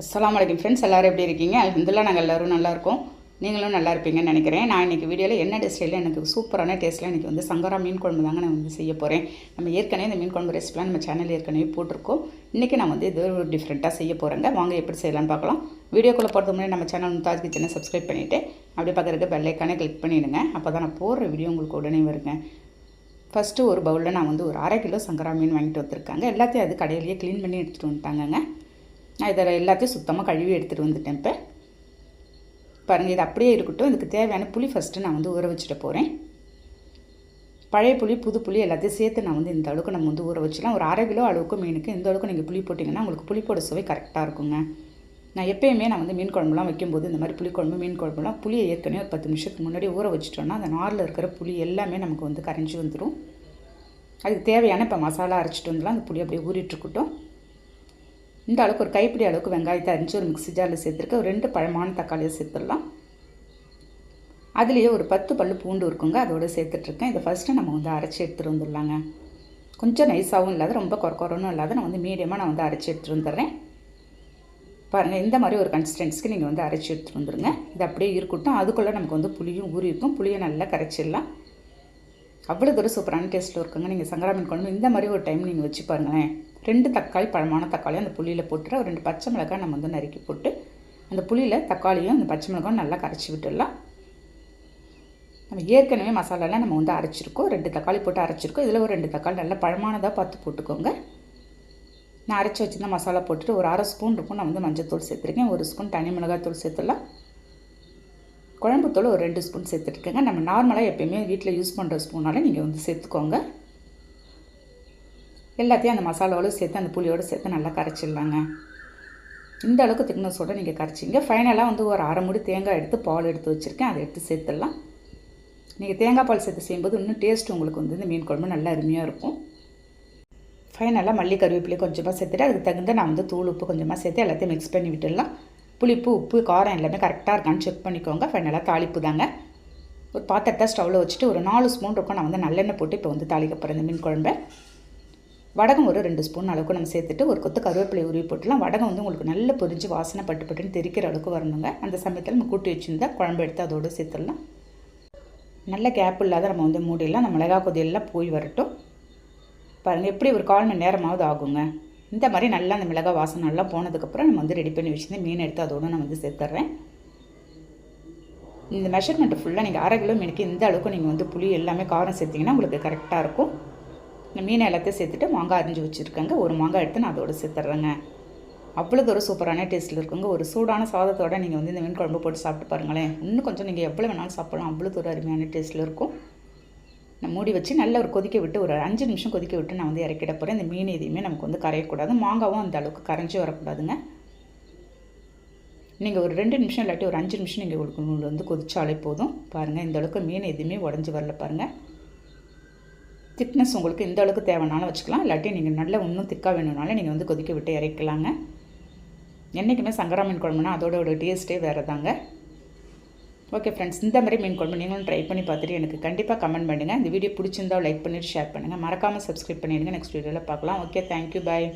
அஸ்லாம் வலைக்கம் ஃப்ரெண்ட்ஸ் எல்லோரும் எப்படி இருக்கீங்க? அல்ஹம்துலில்லாஹ் நாங்கள் எல்லோரும் நல்லாயிருக்கோம் நீங்களும் நல்லா இருப்பீங்கன்னு நினைக்கிறேன். நான் இன்றைக்கி வீடியோவில் என்ன டேஸ்ட்டில் எனக்கு சூப்பரான டேஸ்ட்டில் இன்றைக்கி வந்து சங்கரா மீன் குழம்பு தாங்க நான் வந்து செய்ய போகிறேன் நம்ம ஏற்கனவே இந்த மீன் குழம்பு ரெசிபிலாம் நம்ம சேனல் ஏற்கனவே போட்டிருக்கோம். இன்றைக்கி நான் வந்து இது ஒரு டிஃப்ரெண்ட்டாக செய்ய போகிறேங்க வாங்க எப்படி செய்யலாம்னு பார்க்கலாம். வீடியோக்குள்ளே போகிறது முன்னாடி நம்ம சேனல் முத்தாஜ் கிச்சனை சப்ஸ்கிரைப் பண்ணிவிட்டு அப்படியே பக்கத்துக்கு பெல்லைக்கானே கிளிக் பண்ணிவிடுங்க அப்போ தான் நான் போடுற வீடியோ உங்களுக்கு உடனே வருங்க. ஃபஸ்ட்டு ஒரு பவுலில் நான் வந்து ஒரு அரை கிலோ சங்கரா மீன் வாங்கிட்டு வந்திருக்காங்க. எல்லாத்தையும் அது கடையிலேயே க்ளீன் பண்ணி எடுத்துகிட்டு வந்துட்டாங்கங்க. நான் இதில் எல்லாத்தையும் சுத்தமாக கழுவி எடுத்துகிட்டு வந்துட்டேன் இப்போ. பாருங்கள் இது அப்படியே இருக்கட்டும். இதுக்கு தேவையான புளி ஃபஸ்ட்டு நான் வந்து ஊற வச்சுட்டு போகிறேன் பழைய புளி புது புளி எல்லாத்தையும் சேர்த்து நான் வந்து இந்த அளவுக்கு நம்ம வந்து ஊற வச்சுலாம் ஒரு அரை கிலோ அளவுக்கு மீனுக்கு இந்த அளவுக்கு நீங்கள் புளி போட்டிங்கன்னா உங்களுக்கு புளிப்போட சுவை கரெக்டாக இருக்குங்க. நான் எப்பயுமே நான் வந்து மீன் குழம்புலாம் வைக்கும்போது இந்த மாதிரி புளி குழம்பு மீன் குழம்புலாம் புளியை ஏற்கனவே ஒரு பத்து நிமிஷத்துக்கு முன்னாடி ஊற வச்சிட்டோன்னா அந்த நாரில் இருக்கிற புளி எல்லாமே நமக்கு வந்து கரைஞ்சி வந்துடும் அதுக்கு தேவையான இப்போ மசாலா அரைச்சிட்டு வந்துடலாம். அந்த புளி அப்படியே ஊறிட்டுருக்கட்டும் இந்த அளவுக்கு ஒரு கைப்பிடி அளவுக்கு வெங்காயத்தை அரிஞ்சு ஒரு மிக்ஸி ஜாரில் சேர்த்துருக்க ஒரு ரெண்டு பழமான தக்காளியை சேர்த்துடலாம். அதுலேயே ஒரு பத்து பல்லு பூண்டு இருக்குங்க அதோடு சேர்த்துட்ருக்கேன். இதை ஃபஸ்ட்டு நம்ம வந்து அரைச்சி எடுத்துகிட்டு வந்துடலாங்க. கொஞ்சம் நைஸாகவும் இல்லாத ரொம்ப குறக்குறனும் இல்லாத நான் வந்து மீடியமாக நான் வந்து அரைச்சி எடுத்துகிட்டு வந்துடுறேன். பாருங்கள் இந்த மாதிரி ஒரு கன்சிஸ்டன்ஸ்க்கு நீங்கள் வந்து அரைச்சி எடுத்துகிட்டு வந்துடுங்க. இது அப்படியே இருக்கட்டும். அதுக்குள்ளே நமக்கு வந்து புளியும் ஊறி இருக்கும். புளியை நல்லா கரைச்சிடலாம். அவ்வளோ தூரம் சூப்பரான டேஸ்ட்டில் இருக்குங்க. நீங்கள் சங்கராமீன் குழம்பு இந்த மாதிரி ஒரு டைம் நீங்கள் வச்சு பாருங்களேன். ரெண்டு தக்காளி பழமான தக்காளி அந்த புளியில் போட்டுட்டு ஒரு ரெண்டு பச்சை மிளகாய் நம்ம வந்து நறுக்கி போட்டு அந்த புளியில் தக்காளியும் அந்த பச்சை மிளகாயும் நல்லா கரைச்சி விட்டுடலாம். நம்ம ஏற்கனவே மசாலாலாம் நம்ம வந்து அரைச்சிருக்கோம். ரெண்டு தக்காளி போட்டு அரைச்சிருக்கோம். இதில் ஒரு ரெண்டு தக்காளி நல்லா பழமானதாக பார்த்து போட்டுக்கோங்க. நான் அரைச்சி வச்சுருந்த மசாலா போட்டுட்டு ஒரு அரை ஸ்பூன் இருக்கும். நான் வந்து மஞ்சத்தூள் சேர்த்துருக்கேன். ஒரு ஸ்பூன் தனி மிளகாய் தூள் சேர்த்துடலாம். குழம்புத்தூள் ஒரு ரெண்டு ஸ்பூன் சேர்த்துட்டுருக்கேங்க. நம்ம நார்மலாக எப்போயுமே வீட்டில் யூஸ் பண்ணுற ஸ்பூனால் நீங்கள் வந்து சேர்த்துக்கோங்க. எல்லாத்தையும் அந்த மசாலாவோடு சேர்த்து அந்த புளியோடு சேர்த்து நல்லா கரைச்சிடலாங்க. இந்த அளவுக்கு திக்னஸோடு நீங்கள் கரைச்சிங்க. ஃபைனலாக வந்து ஒரு அரை முடி தேங்காய் எடுத்து பால் எடுத்து வச்சுருக்கேன். அதை எடுத்து சேர்த்துடலாம். நீங்கள் தேங்காய் பால் சேர்த்து செய்யும்போது இன்னும் டேஸ்ட் உங்களுக்கு வந்து இந்த மீன் குழம்பு நல்லா அருமையாக இருக்கும். ஃபைனலாக மல்லி கருவேப்பிலையும் கொஞ்சமாக சேர்த்துட்டு அதுக்கு தகுந்த நான் வந்து தூள் உப்பு கொஞ்சமாக சேர்த்து எல்லாத்தையும் மிக்ஸ் பண்ணி விட்டுடலாம். புளிப்பு உப்பு காரம் எல்லாமே கரெக்டாக இருக்கான்னு செக் பண்ணிக்கோங்க. ஃபைனலாக தாளிப்பு தாங்க. ஒரு பாத்திரத்தை ஸ்டவ்வில் வச்சுட்டு ஒரு நாலு ஸ்பூன் இருக்கும். நான் வந்து நல்லெண்ணெய் போட்டு இப்போ வந்து தாளிக்க போகிறேன் இந்த மீன் குழம்பை. வடகம் ஒரு ரெண்டு ஸ்பூன் அளவுக்கு நம்ம சேர்த்துட்டு ஒரு கொத்து கருவேப்பிலை உருவி போட்டுலாம். வடகம் வந்து உங்களுக்கு நல்ல பொரிஞ்சு வாசனை பட்டு பட்டுன்னு தெரிக்கிற அளவுக்கு வரணுங்க. அந்த சமயத்தில் நம்ம கூட்டி வச்சுருந்தா குழம்பு எடுத்து அதோடு சேர்த்துடலாம். நல்ல கேப் இல்லாத நம்ம வந்து மூடிடலாம். அந்த மிளகா கொதியெல்லாம் போய் வரட்டும். பாருங்கள் எப்படி ஒரு கால் மணி நேரமாவது ஆகுங்க. இந்த மாதிரி நல்லா அந்த மிளகா வாசனை நல்லா போனதுக்கப்புறம் நம்ம வந்து ரெடி பண்ணி வச்சுருந்து மீன் எடுத்து அதோடு நான் வந்து சேர்த்துட்றேன் இந்த மெஷர்மெண்ட்டு ஃபுல்லாக நீங்கள் அரை கிலோ மீனுக்கு இந்த அளவுக்கு நீங்கள் வந்து புளி எல்லாமே காரம் சேர்த்திங்கன்னா உங்களுக்கு கரெக்டாக இருக்கும். இந்த மீனை எல்லாத்தையும் சேர்த்துட்டு மாங்காய் அரிஞ்சு வச்சுருக்கேங்க. ஒரு மாங்காய் எடுத்து நான் அதோடு சேர்த்துட்றேங்க அவ்வளோ ஒரு சூப்பரான டேஸ்ட்டில் இருக்குங்க. ஒரு சூடான சாதத்தோடு நீங்கள் வந்து இந்த மீன் குழம்பு போட்டு சாப்பிட்டு பாருங்களேன். இன்னும் கொஞ்சம் நீங்கள் எவ்வளோ வேணாலும் சாப்பிடலாம். அவ்வளோ ஒரு அருமையான டேஸ்ட்டில் இருக்கும். நான் மூடி வச்சு நல்ல ஒரு கொதிக்க விட்டு ஒரு அஞ்சு நிமிஷம் கொதிக்க விட்டு நான் வந்து இறக்கிட போகிறேன் இந்த மீன் எதையுமே நமக்கு வந்து கரையக்கூடாது. மாங்காவும் அந்த அளவுக்கு கரைஞ்சி வரக்கூடாதுங்க. நீங்கள் ஒரு ரெண்டு நிமிஷம் இல்லாட்டி ஒரு அஞ்சு நிமிஷம் நீங்கள் உங்களுக்கு வந்து கொதிச்சாலே போதும். பாருங்கள் இந்த அளவுக்கு மீன் எதுவுமே உடஞ்சி வரல பாருங்கள் திக்னஸ் உங்களுக்கு இந்த அளவுக்கு தேவைனாலும் வச்சுக்கலாம். இல்லாட்டி நீங்கள் நல்ல இன்னும் திக்காக வேணும்னாலும் நீங்கள் வந்து கொதிக்க விட்டு இறக்கலாங்க. என்றைக்குமே சங்கரா மீன் குழம்புனா அதோட டேஸ்ட்டே வேறு தாங்க ஓகே ஃப்ரெண்ட்ஸ் இந்த மாதிரி மீன் குழம்பு நீங்களும் ட்ரை பண்ணி பார்த்துட்டு எனக்கு கண்டிப்பாக கமெண்ட் பண்ணுங்கள் இந்த வீடியோ பிடிச்சிருந்தா லைக் பண்ணிவிட்டு ஷேர் பண்ணுங்கள் மறக்காமல் சப்ஸ்கிரைப் பண்ணிவிடுங்க நெக்ஸ்ட் வீடியோவில் பார்க்கலாம். Okay thank you bye